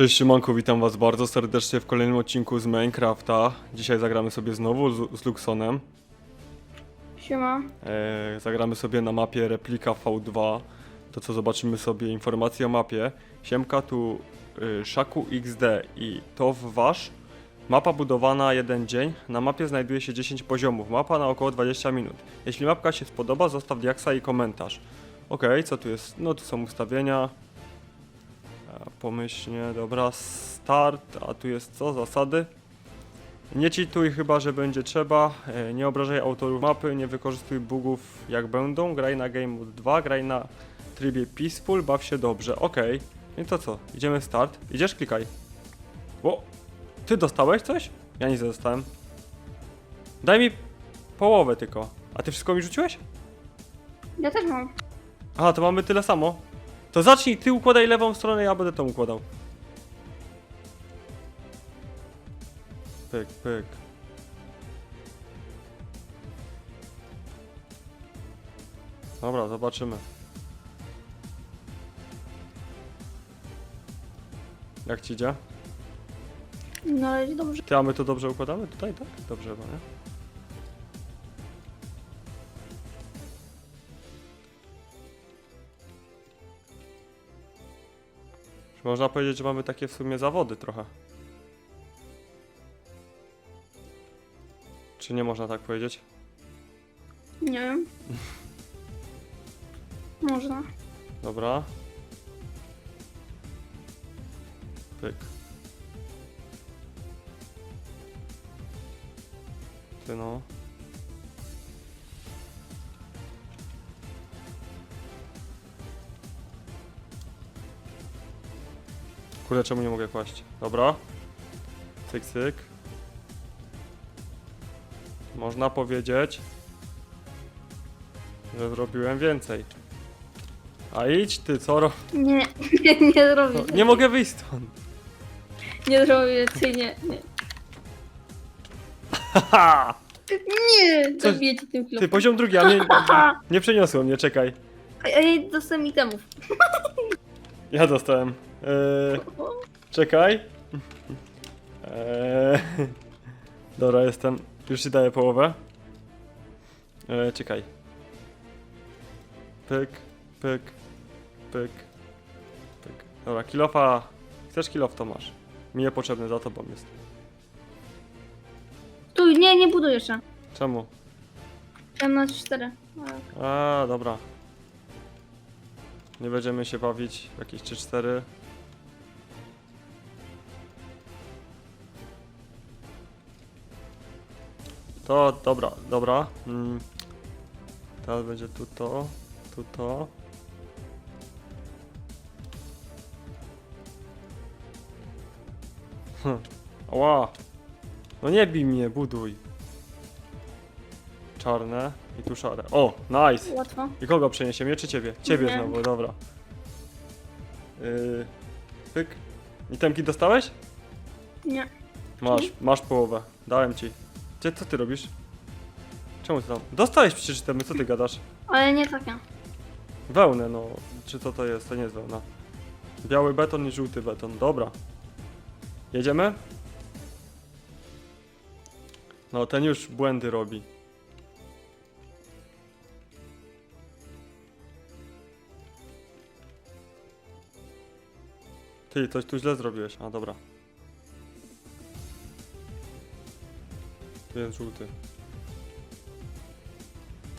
Cześć Szymanku, witam was bardzo serdecznie w kolejnym odcinku z Minecrafta. Dzisiaj zagramy sobie znowu z, z Luxonem. Siema. E, zagramy sobie na mapie replika V2. To co zobaczymy sobie informacje o mapie. Siemka tu y, Szaku XD i to w wasz. Mapa budowana jeden dzień. Na mapie znajduje się 10 poziomów. Mapa na około 20 minut. Jeśli mapka się spodoba, zostaw diaksa i komentarz. Okej, co tu jest? No tu są ustawienia. E, Pomyślnie, dobra, start, a tu jest co? Zasady? Nie cheatuj chyba, że będzie trzeba, e, nie obrażaj autorów mapy, nie wykorzystuj bugów jak będą, graj na Game Mode 2, graj na trybie Peaceful, baw się dobrze, okej. I to co, idziemy start, idziesz, klikaj. Ty dostałeś coś? Ja nic nie dostałem. Daj mi połowę tylko. A ty wszystko mi rzuciłeś? Ja też mam. Aha, to mamy tyle samo. To zacznij, ty układaj lewą stronę, ja będę tą układał. Pyk, pyk. Dobra, zobaczymy. Jak ci idzie? No ale dobrze. Ty, a my to dobrze układamy tutaj, tak? Dobrze chyba, nie? Czy Można powiedzieć, że mamy takie w sumie zawody trochę. Czy nie można tak powiedzieć? Nie wiem. Można. Dobra. Pyk. Ty no. Kurde, czemu nie mogę kłaść? Dobra. Cyk, cyk. Można powiedzieć, że zrobiłem więcej. A idź ty, co ro... Nie, nie, nie zrobię. Nie mogę wyjść stąd. Nie zrobię, ty nie, nie. Haha! Nie! Co- Zabiję tym Ty, klopem. poziom drugi, a mnie nie przeniosło mnie, czekaj. Ja dostałem itemów. Ja dostałem. Eee, czekaj. Eee, dobra, jestem. Już ci daję połowę. Eee, czekaj. Pyk, pyk, pyk, pyk. Dobra, kilofa. Chcesz kilof, to masz. Mi niepotrzebny, za tobą jest. Tu, nie, nie buduj jeszcze. Czemu? Tam na cztery. A, dobra. Nie będziemy się bawić w jakieś 3-4. To, dobra, dobra. Mm. Teraz będzie tu to, tu to. Hm. No nie bij mnie, buduj. Czarne i tu szare. O, nice! Łatwo. I kogo przeniesiemy? Czy ciebie? Ciebie Nie. znowu, dobra. Yy, pyk. Itemki dostałeś? Nie. Masz, masz połowę. Dałem ci. Gdzie, co ty robisz? Czemu ty tam? Dostałeś przecież itemy, co ty gadasz? Ale nie takie. Wełnę, no. Czy co to jest? To nie jest wełna. Biały beton i żółty beton. Dobra. Jedziemy? No, ten już błędy robi. Ty, coś tu źle zrobiłeś. A, dobra. Tu żółty.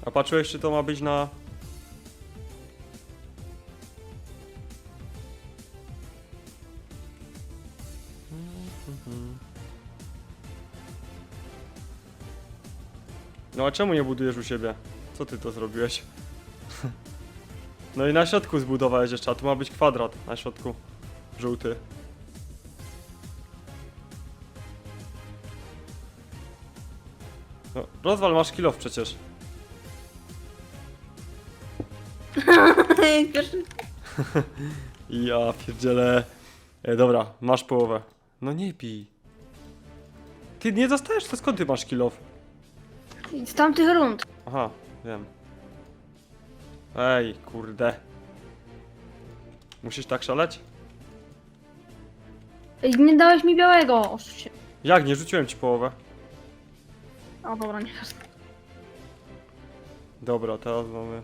A patrzyłeś, czy to ma być na... No a czemu nie budujesz u siebie? Co ty to zrobiłeś? No i na środku zbudowałeś jeszcze, a tu ma być kwadrat na środku. Żółty. No, rozwal, masz kilof przecież. Ja pierdzielę. E, dobra, masz połowę. No nie pij. Ty nie dostajesz, to skąd ty masz kilof? Z tamtych rund. Aha, wiem. Ej, kurde. Musisz tak szaleć? Ej, nie dałeś mi białego! Oszuście. Jak, nie rzuciłem ci połowę. O dobra, nie. Dobra, teraz mamy...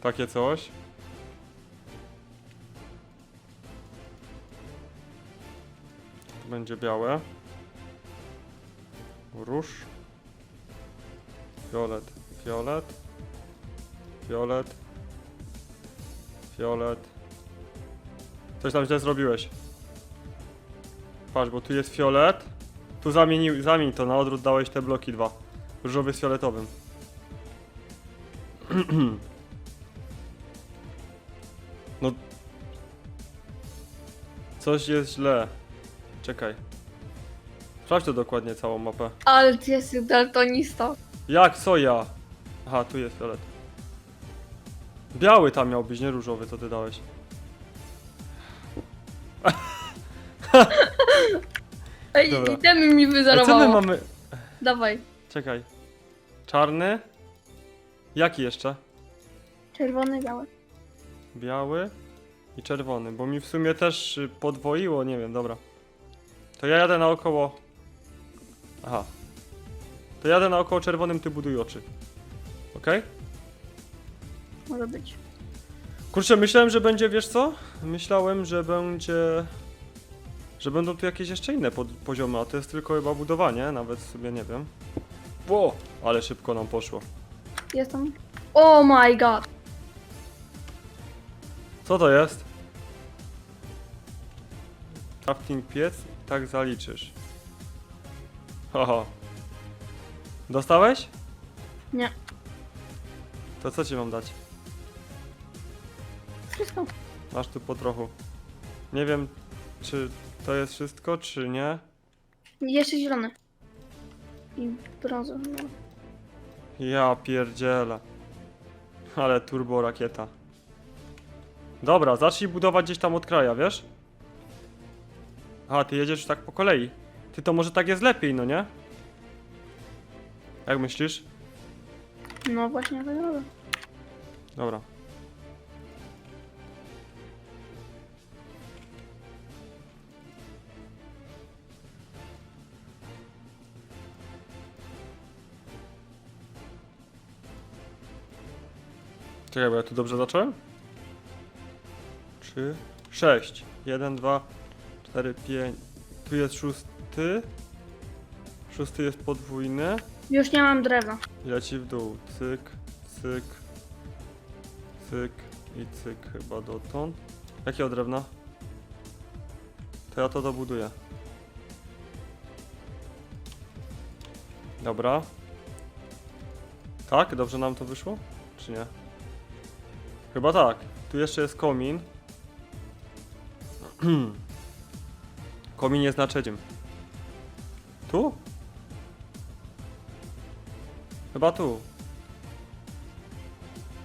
Takie coś. Będzie białe. Róż. Fiolet, fiolet. Fiolet. Fiolet. Coś tam źle zrobiłeś. Patrz, bo tu jest fiolet. Tu zamienił, zamień to, na odwrót dałeś te bloki dwa. Różowy z fioletowym. No. Coś jest źle. Czekaj. Sprawdź to dokładnie całą mapę. Ale ty jesteś daltonista. Jak, co ja? Aha, tu jest fiolet. Biały tam miał być, nie różowy, co ty dałeś. Ej, Dobra. itemy mi A co my mamy? Dawaj. Czekaj. Czarny? Jaki jeszcze? Czerwony, biały. Biały i czerwony, bo mi w sumie też y, podwoiło, nie wiem, dobra. To ja jadę naokoło. Aha. To jadę naokoło czerwonym, ty buduj oczy. Okej? Może być. Kurczę, myślałem, że będzie, wiesz co? Myślałem, że będzie... Że będą tu jakieś jeszcze inne pod, poziomy, a to jest tylko chyba budowanie, nawet sobie nie wiem. Ło! Ale szybko nam poszło. Jestem. Oh my god. Co to jest? Crafting piec? Tak zaliczysz. Haha. Dostałeś? Nie. To co ci mam dać? Wszystko. Masz tu po trochu. Nie wiem, czy to jest wszystko, czy nie. Jeszcze zielony. I brązowy. No. Ja pierdzielę. Ale turbo rakieta. Dobra, zacznij budować gdzieś tam od kraja, wiesz? A, ty jedziesz tak po kolei. Ty to może tak jest lepiej, no nie? Jak myślisz? no właśnie, tak robię. Dobra. Czekaj, bo ja tu dobrze zacząłem? Trzy, sześć. Jeden, dwa, cztery, pięć. Tu jest szósty. Szósty jest podwójny. Już nie mam drewna. Leci w dół. Cyk, cyk, cyk i cyk chyba dotąd. Jakiego drewna? To ja to dobuduję. Dobra. Tak? Dobrze nam to wyszło? Czy nie? Chyba tak. Tu jeszcze jest komin. komin jest na trzecim. Tu? Chyba tu.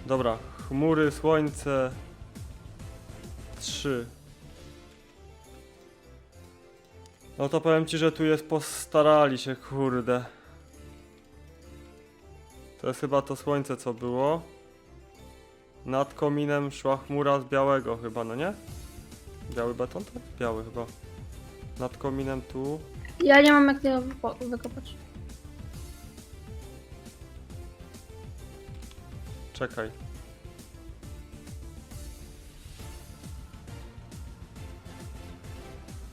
Dobra, chmury, słońce. Trzy. No to powiem ci, że tu jest postarali się, kurde. To jest chyba to słońce, co było. Nad kominem szła chmura z białego chyba, no nie? Biały beton? Tak? Biały chyba. Nad kominem tu. Ja nie mam jak tego wypo- wykopać. Czekaj.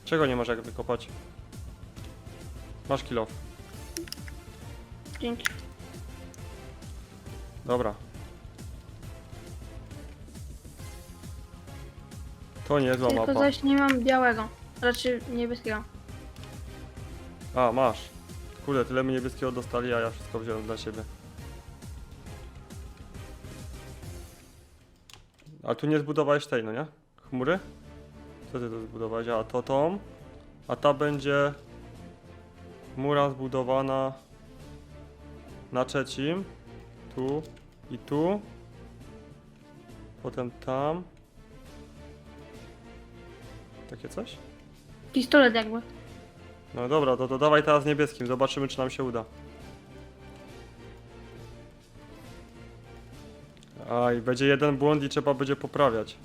Czego nie masz jak wykopać? Masz kilo. Dzięki. Dobra. To niezła Tylko mapa. zaś nie mam białego. Raczej niebieskiego. A, masz. Kurde, tyle my niebieskiego dostali, a ja wszystko wziąłem dla siebie. A tu nie zbudowałeś tej, no nie? Chmury? Co ty tu zbudowałeś? A to tą. A ta będzie chmura zbudowana na trzecim. Tu i tu. Potem tam. Takie coś? Pistolet jakby. No dobra, to, to dawaj teraz niebieskim, zobaczymy czy nam się uda. Aj, będzie jeden błąd i trzeba będzie poprawiać.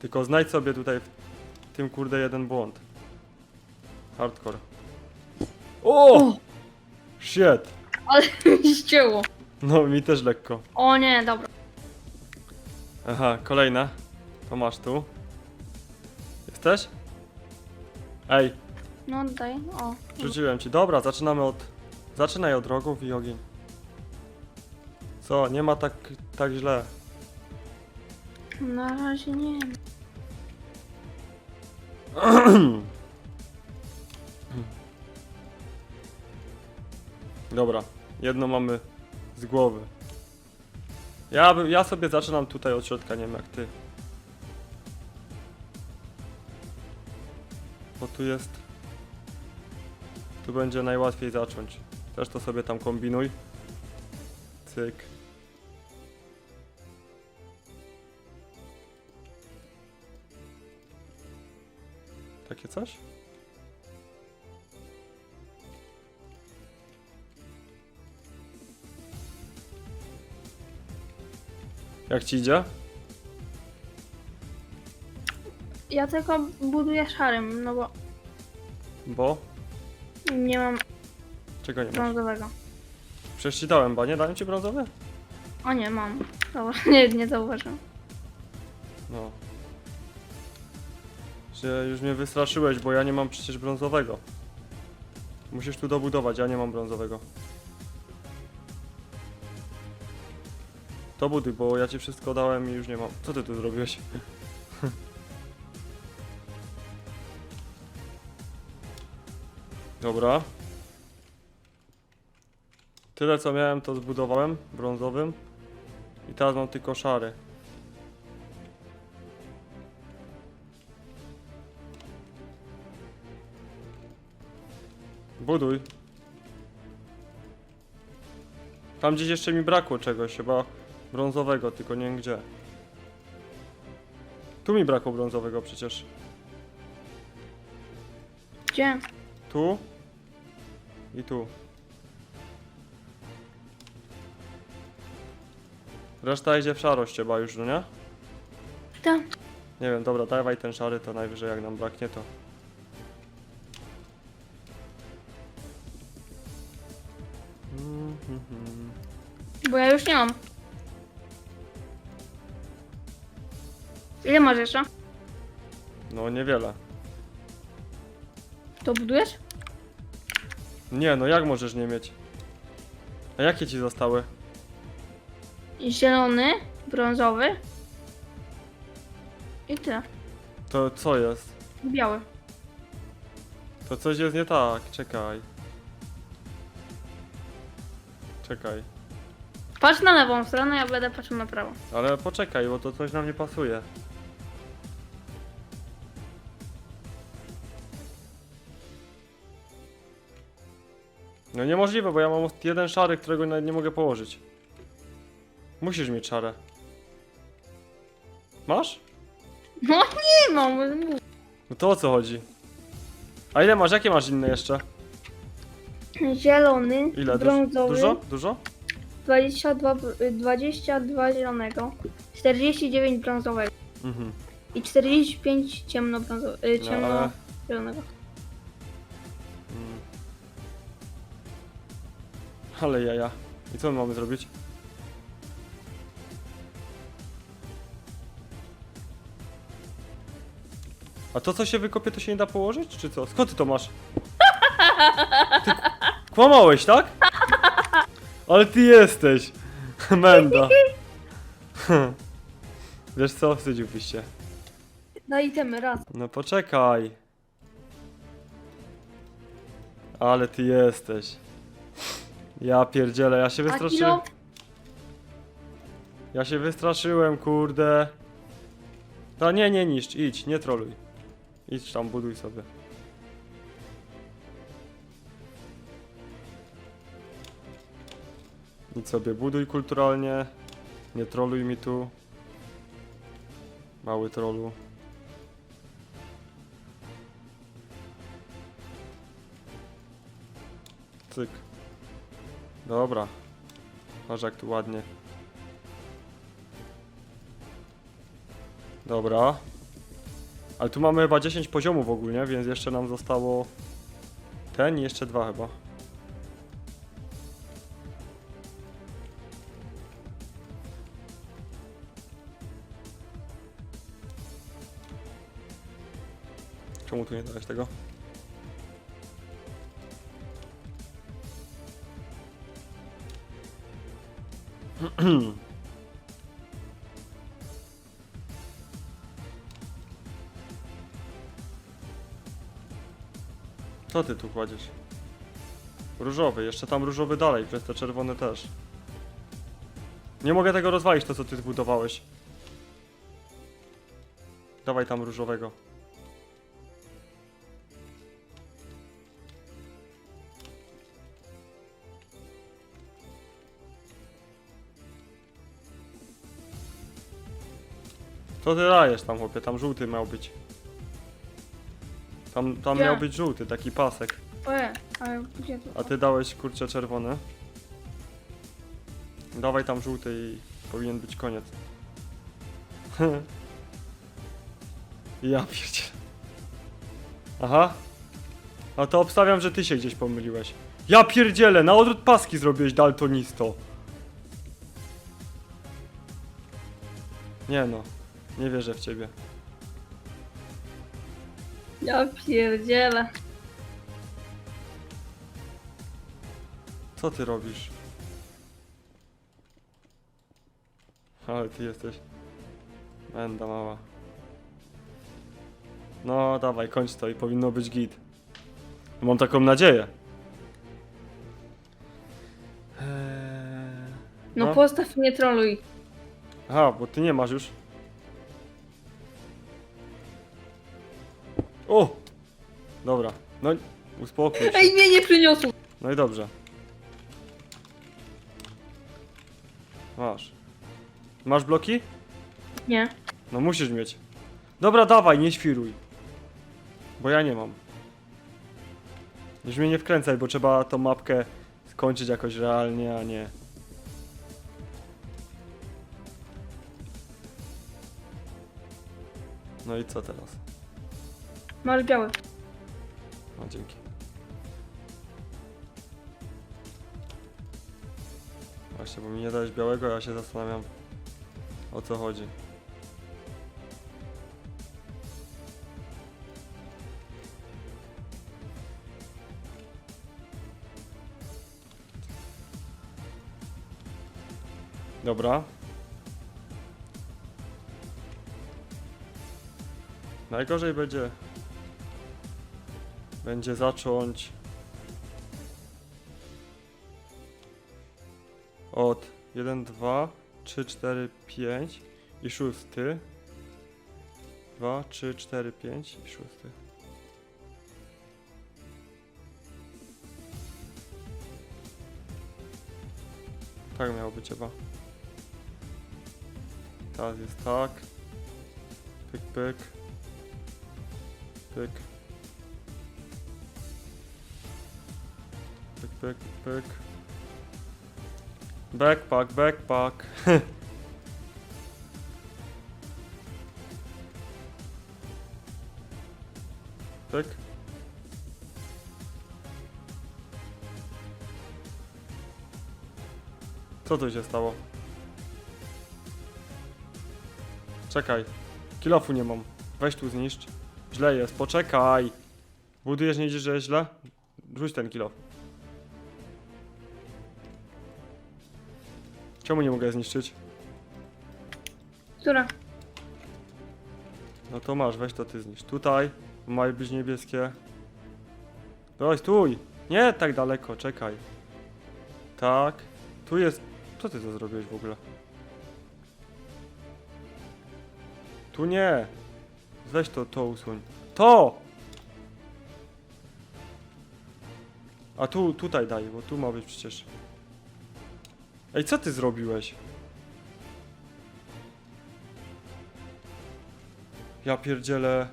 Tylko znajdź sobie tutaj w tym kurde jeden błąd. Hardcore. O! Shit! Ale mi ścięło. No, mi też lekko. O nie, dobra. Aha, kolejne. To masz tu. Jesteś? Ej, No daj, o. rzuciłem ci. Dobra, zaczynamy od... Zaczynaj od rogów i ogień. Co, nie ma tak, tak źle. Na razie nie. Dobra, jedno mamy z głowy. Ja, ja sobie zaczynam tutaj od środka, nie wiem jak ty. Bo tu jest... Tu będzie najłatwiej zacząć. Też to sobie tam kombinuj. Cyk. Takie coś? Jak ci idzie? Ja tylko buduję szarym, no bo Bo? nie mam Czego nie masz? brązowego. Przecież ci dałem, ba nie dałem ci brązowy? O nie, mam. Dobra, nie, nie zauważyłem. No. Że już mnie wystraszyłeś, bo ja nie mam przecież brązowego. Musisz tu dobudować, ja nie mam brązowego. To buduj, bo ja ci wszystko dałem i już nie mam. Co ty tu zrobiłeś? Dobra. Tyle co miałem to zbudowałem brązowym. I teraz mam tylko szary. Buduj. Tam gdzieś jeszcze mi brakło czegoś, chyba brązowego, tylko nie wiem gdzie. Tu mi brakło brązowego przecież. Gdzie? Tu i tu. Reszta idzie w szarość chyba już, no nie? Tam. Nie wiem, dobra, dawaj ten szary, to najwyżej jak nam braknie to. Bo ja już nie mam. Ile masz jeszcze? No niewiele. To budujesz? Nie, no jak możesz nie mieć? A jakie ci zostały? Zielony, brązowy. I tyle. To co jest? Biały. To coś jest nie tak, czekaj. Czekaj. Patrz na lewą stronę, ja będę patrzył na prawo. Ale poczekaj, bo to coś nam nie pasuje. No niemożliwe, bo ja mam jeden szary, którego nawet nie mogę położyć. Musisz mieć szare. Masz? No nie mam. No to o co chodzi? A ile masz? Jakie masz inne jeszcze? Zielony, Ile? Brązowy, Dużo? Dużo? 22, br- 22 zielonego, 49 brązowego Mhm. i 45 ciemnobrązowego, y, No, ale- zielonego. Ale jaja. I co my mamy zrobić? A to co się wykopie to się nie da położyć, czy co? Skąd ty to masz? Ty kłamałeś, tak? Ale ty jesteś! Menda. Wiesz co? Wstydziłbyś się. Na itemy raz. No poczekaj. Ale ty jesteś. Ja pierdzielę, ja się A wystraszyłem. kilo? Ja się wystraszyłem, kurde. No nie, nie niszcz, idź, nie troluj. Idź tam, buduj sobie. Idź sobie, buduj kulturalnie. Nie troluj mi tu. Mały trolu. Cyk. Dobra. Patrz jak tu ładnie. Dobra. Ale tu mamy chyba 10 poziomów ogólnie, więc jeszcze nam zostało ten i jeszcze dwa chyba. Czemu tu nie dałeś tego? Co ty tu kładziesz? Różowy, jeszcze tam różowy dalej, przez te czerwone też. Nie mogę tego rozwalić, to co ty zbudowałeś. Dawaj tam różowego. Co ty dajesz tam, chłopie? Tam żółty miał być. Tam, tam Gdzie? miał być żółty, taki pasek. Oje, ale gdzie to? A ty dałeś kurczę czerwony. Dawaj tam żółty i powinien być koniec. ja pierdzie. Aha. A to obstawiam, że ty się gdzieś pomyliłeś. Ja pierdzielę, na odwrót paski zrobiłeś daltonisto. Nie no, nie wierzę w ciebie. Ja pierdzielę. Co ty robisz? Ale ty jesteś. Będa mała. No dawaj, kończ to i powinno być git. Mam taką nadzieję. Eee... No, No. postaw nie troluj. Aha, bo ty nie masz już. O! Dobra, no uspokój się. Ej, mnie nie przyniosł! No i dobrze. Masz. Masz bloki? Nie. No musisz mieć. Dobra, dawaj, nie świruj. Bo ja nie mam. Już mnie nie wkręcaj, bo trzeba tą mapkę skończyć jakoś realnie, a nie. No i co teraz? Masz biały. No dzięki. Właśnie, bo mi nie dałeś białego, ja się zastanawiam o co chodzi. Dobra. Najgorzej będzie będzie zacząć od 1, 2, 3, 4, 5 i szósty. 2, 3, 4, 5 i szósty. Tak miało być chyba. Teraz jest tak. Pyk, pyk. Pyk. Pyk, pyk. Backpack, backpack. pyk. Co tu się stało? Czekaj. Kilofu nie mam. Weź tu zniszcz. Źle jest, poczekaj. Budujesz, nie idziesz, że jest źle? Rzuć ten kilof. Czemu nie mogę zniszczyć? Która? No to masz, weź to ty zniszcz. Tutaj mają być niebieskie. Doj, stój! Nie tak daleko, czekaj. Tak. Tu jest... Co ty to zrobiłeś w ogóle? Tu nie! Weź to, to usuń. To! A tu, tutaj daj, bo tu ma być przecież. Ej, co ty zrobiłeś? Ja pierdzielę.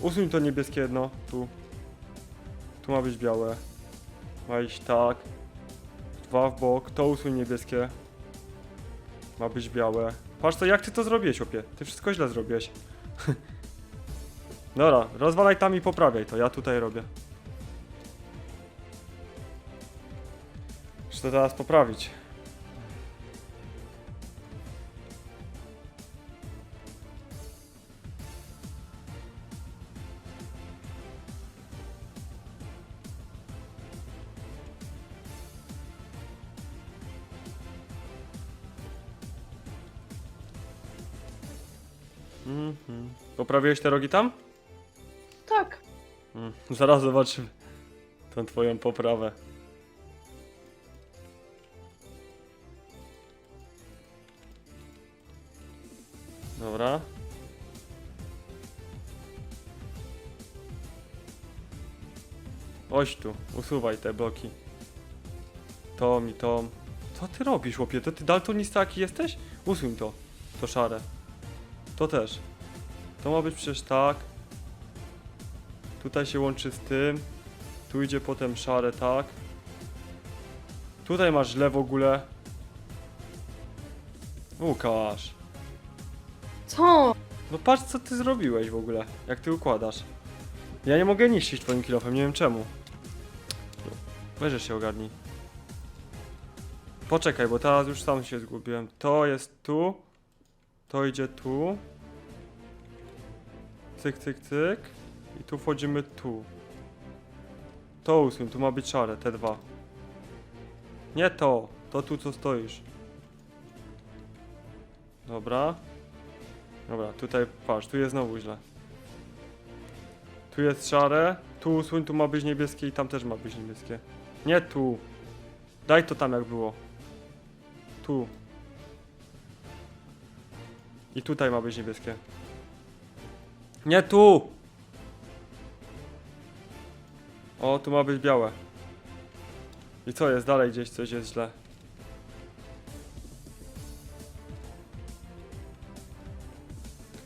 Usuń to niebieskie jedno, tu. Tu ma być białe. Ma iść tak. Dwa w bok. To usuń niebieskie. Ma być białe. Patrz to, jak ty to zrobiłeś, opie. Ty wszystko źle zrobiłeś. Dobra, rozwalaj tam i poprawiaj to. Ja tutaj robię. To teraz poprawić. Mhm. Poprawiłeś te rogi tam? Tak. Mm, Zaraz zobaczymy tą twoją poprawę. Dobra. Oś tu, usuwaj te bloki. Tom i tom. Co ty robisz, chłopie? To ty daltonista jaki jesteś? Usuń to. To szare. To też. To ma być przecież tak. Tutaj się łączy z tym. Tu idzie potem szare, tak. Tutaj masz źle w ogóle. Łukasz. Co? No patrz co ty zrobiłeś w ogóle. Jak ty układasz. Ja nie mogę niszczyć twoim kilofem, nie wiem czemu. Weź się ogarnij. Poczekaj, bo teraz już sam się zgubiłem. To jest tu. To idzie tu. Cyk, cyk, cyk. I tu wchodzimy tu. To usuń, tu ma być szare, te dwa. Nie to, to tu co stoisz. Dobra. Dobra, tutaj patrz, tu jest znowu źle. Tu jest szare, tu usuń, tu ma być niebieskie i tam też ma być niebieskie. Nie tu. Daj to tam jak było. Tu. I tutaj ma być niebieskie. Nie tu! O, tu ma być białe. I co jest? Dalej gdzieś coś jest źle.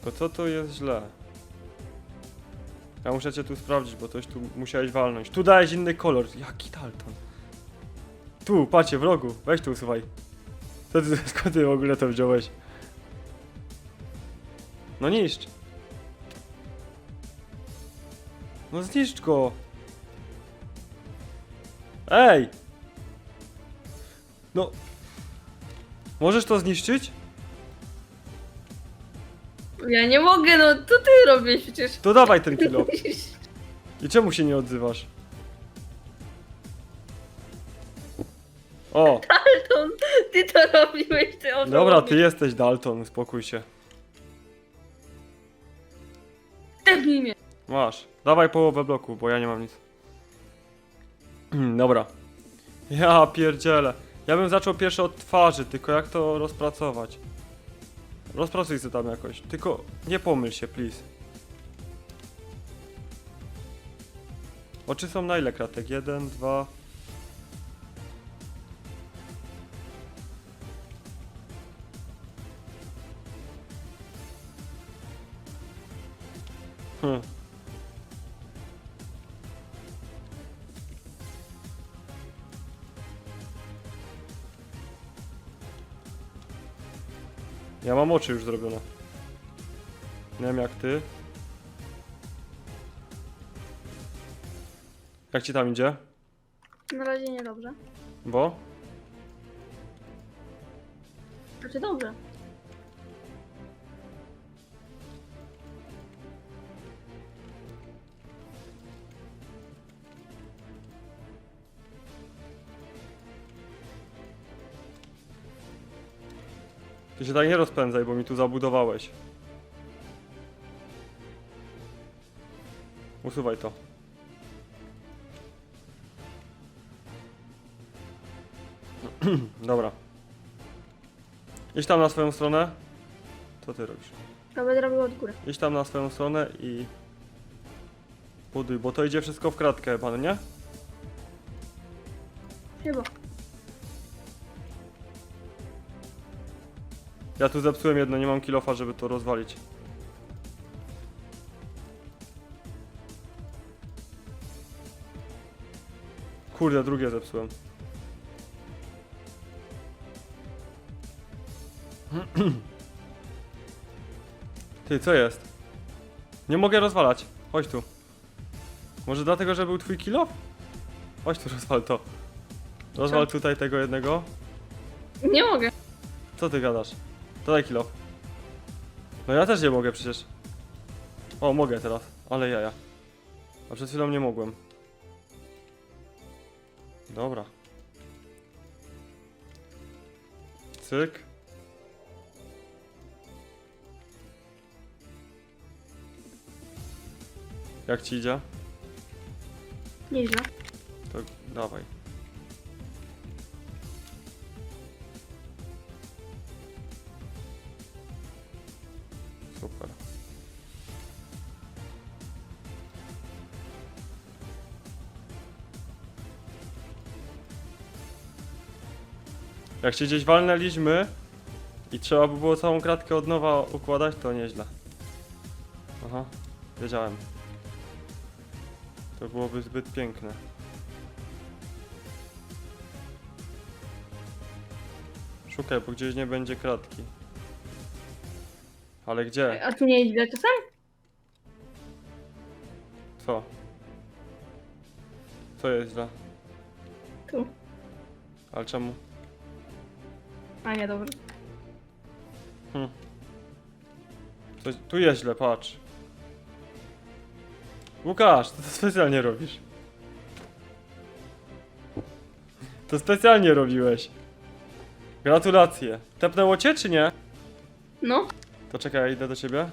Tylko co tu jest źle? Ja muszę cię tu sprawdzić, bo coś tu musiałeś walnąć. Tu dałeś inny kolor. Jaki Dalton? Tu, patrzcie, w rogu. Weź tu usuwaj. Co ty, skąd ty w ogóle to wziąłeś? No niszcz. No zniszcz go. Ej! No. Możesz to zniszczyć? Ja nie mogę, no co ty robisz przecież? To dawaj ten kilo. I czemu się nie odzywasz? O, Dalton, ty to robiłeś, ty o to dobra, robisz. ty jesteś Dalton, spokój się. Tepnij mnie. Masz. Dawaj połowę bloku, bo ja nie mam nic. Dobra. Ja pierdzielę. Ja bym zaczął pierwszy od twarzy, tylko jak to rozpracować? Rozpracuj się tam jakoś. Tylko nie pomyl się, please. Oczy są na ile kratek? 1, 2, Ja mam oczy już zrobione. Nie wiem jak ty. Jak ci tam idzie? Na razie niedobrze. Bo? Znaczy dobrze. Ty się tak nie rozpędzaj, bo mi tu zabudowałeś. Usuwaj to. Dobra. Idź tam na swoją stronę. Co ty robisz? Ja będę robił od góry. Idź tam na swoją stronę i... Buduj, bo to idzie wszystko w kratkę, pan, nie? Chyba. Ja tu zepsułem jedno, nie mam kilofa, żeby to rozwalić. Kurde, drugie zepsułem. Ty, co jest? Nie mogę rozwalać. Chodź tu. Może dlatego, że był twój kilo? Chodź tu, rozwal to. Rozwal tutaj tego jednego. Nie mogę. Co ty gadasz? To daj kilo. No ja też nie mogę przecież. O, mogę teraz, ale jaja. A przed chwilą nie mogłem. Dobra. Cyk. Jak ci idzie? Nieźle. To dawaj. Jak się gdzieś walnęliśmy i trzeba by było całą kratkę od nowa układać, to nieźle. Aha, wiedziałem. To byłoby zbyt piękne. Szukaj, bo gdzieś nie będzie kratki. Ale gdzie? A tu nie idzie czasem? Co? Co jest źle? Tu. Ale czemu? A nie, dobra. Coś, tu jest źle, patrz. Łukasz, ty to specjalnie robisz. To specjalnie robiłeś. Gratulacje. Tepnęło cię, czy nie? No. To czekaj, idę do ciebie.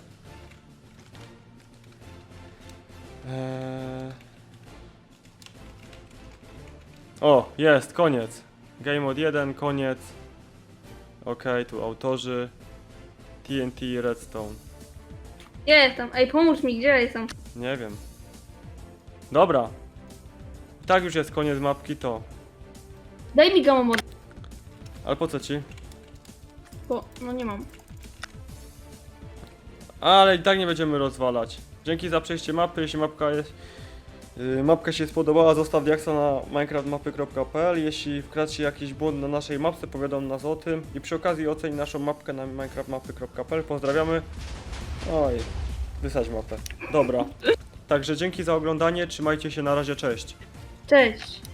Eee... O, jest, koniec. Game mode 1, koniec. Okej, tu autorzy. TNT Redstone. Ja jestem. Ej, pomóż mi, gdzie ja jestem? Nie wiem. Dobra. I Tak już jest koniec mapki, to. Daj mi gamma mod. Ale po co ci? Bo, no nie mam. Ale i tak nie będziemy rozwalać. Dzięki za przejście mapy. Jeśli mapka jest. Yy, mapka się spodobała, zostaw diaksa na minecraftmapy.pl. Jeśli wkradł się jakiś błąd na naszej mapce, powiadam nas o tym. I przy okazji oceń naszą mapkę na minecraftmapy.pl. Pozdrawiamy. Oj, wysadź mapę. Dobra. Także dzięki za oglądanie. Trzymajcie się na razie, cześć. Cześć.